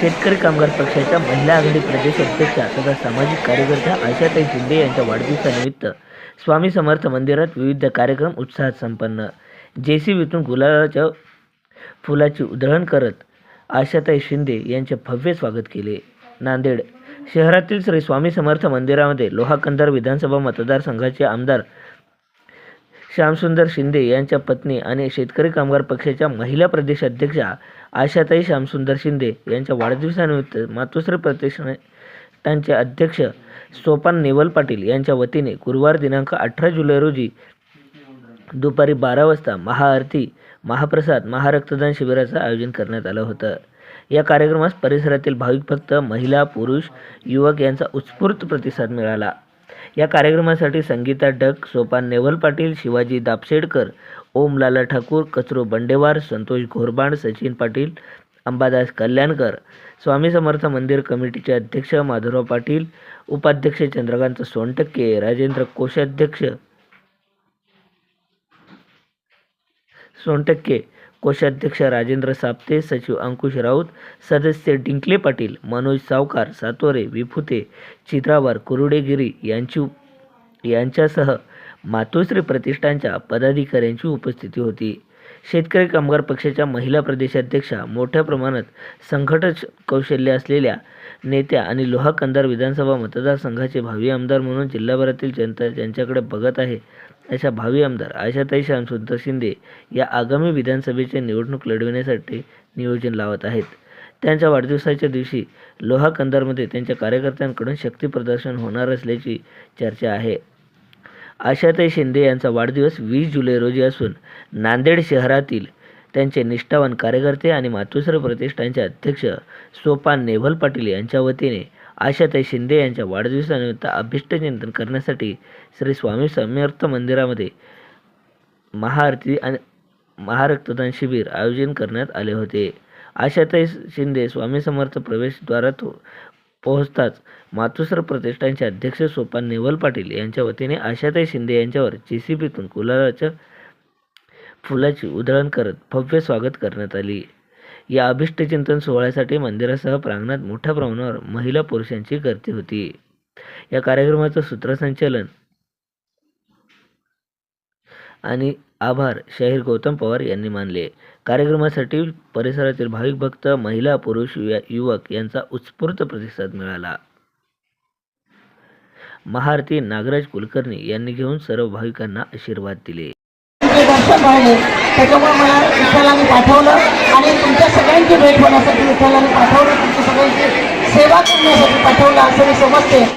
शेतकरी कामगार पक्षाच्या महिला आघाडी प्रदेश अध्यक्षा तथा सामाजिक कार्यकर्त्या आशाताई शिंदे यांच्या वाढदिवसानिमित्त स्वामी समर्थ मंदिरात विविध कार्यक्रम उत्साहात संपन्न. जेसीबीतून गुलाबाच्या फुलाची उधळण करत आशाताई शिंदे यांचे भव्य स्वागत केले. नांदेड शहरातील श्री स्वामी समर्थ मंदिरामध्ये लोहाकंदर विधानसभा मतदारसंघाचे आमदार श्यामसुंदर शिंदे यांच्या पत्नी आणि शेतकरी कामगार पक्षाच्या महिला प्रदेश अध्यक्षा आशाताई श्यामसुंदर शिंदे यांच्या वाढदिवसानिमित्त मातोश्री प्रतिष्ठानचे अध्यक्ष सोपान नेवल पाटील यांच्या वतीने गुरुवार दिनांक अठरा जुलै रोजी दुपारी बारा वाजता महाआरती महाप्रसाद महारक्तदान शिबिराचं आयोजन करण्यात आलं होतं. या कार्यक्रमास परिसरातील भाविक भक्त महिला पुरुष युवक यांचा उत्स्फूर्त प्रतिसाद मिळाला. या कार्यक्रमासाठी संगीता डक सोपान नेवल पाटील शिवाजी दापसेडकर ओम लाला ठाकूर कचरो बंडेवार संतोष घोरबाण सचिन पाटील अंबादास कल्याणकर स्वामी समर्थ मंदिर कमिटीचे अध्यक्ष माधुराव पाटील उपाध्यक्ष चंद्रकांत सोनटक्के राजेंद्र कोषाध्यक्ष सोनटक्के कोषाध्यक्ष राजेंद्र साप्ते सचिव अंकुश राऊत सदस्य डिंकले पाटील मनोज सावकार सातोरे विफुते चित्रावर कुरुडेगिरी यांची यांच्यासह मातोश्री प्रतिष्ठानच्या पदाधिकाऱ्यांची उपस्थिती होती. शेतकरी कामगार पक्षाच्या महिला प्रदेशाध्यक्षा मोठ्या प्रमाणात संघटन कौशल्य असलेल्या नेत्या आणि लोहा कंधार विधानसभा मतदारसंघाचे भावी आमदार म्हणून जिल्हाभरातील जनता ज्यांच्याकडे बघत आहे अशा भावी आमदार आशाताई श्यामसुंदर शिंदे या आगामी विधानसभेचे निवडणूक लढविण्यासाठी नियोजन लावत आहेत. त्यांच्या वाढदिवसाच्या दिवशी लोहा कंधारमध्ये त्यांच्या कार्यकर्त्यांकडून शक्तीप्रदर्शन होणार असल्याची चर्चा आहे. आशाताई शिंदे यांचा वाढदिवस वीस जुलै रोजी असून नांदेड शहरातील त्यांचे निष्ठावान कार्यकर्ते आणि मातोश्री प्रतिष्ठानचे अध्यक्ष सोपान नेभल पाटील यांच्या वतीने आशाताई शिंदे यांच्या वाढदिवसानिमित्त अभिष्टचिंतन करण्यासाठी श्री स्वामी समर्थ मंदिरामध्ये महाआरती आणि महारक्तदान शिबिर आयोजन करण्यात आले होते. आशाताई शिंदे स्वामी समर्थ प्रवेशद्वारात पोहोचताच मातुसर प्रतिष्ठानचे अध्यक्ष सोपान नेवल पाटील यांच्या वतीने आशाताई शिंदे यांच्यावर जे सी बीतून गुलाबाच्या फुलाची उधळण करत भव्य स्वागत करण्यात आली. या अभिष्टचिंतन सोहळ्यासाठी मंदिरासह प्रांगणात मोठ्या प्रमाणावर महिला पुरुषांची गर्दी होती. या कार्यक्रमाचं सूत्रसंचालन आणि आभार शाहीर गौतम पवार यांनी मानले. कार्यक्रमासाठी परिसरातील भाविक भक्त महिला पुरुष युवक यांचा उत्स्फूर्त प्रतिसाद मिळाला. महाआरती नागराज कुलकर्णी यांनी घेऊन सर्व भाविकांना आशीर्वाद दिले. त्याच्यामुळे मला विठ्ठलाने पाठवलं आणि तुमच्या सगळ्यांची भेट होण्यासाठी विठ्ठलाने पाठवलं तुमची सगळ्यांची सेवा करण्यासाठी पाठवलं असं मी समजते.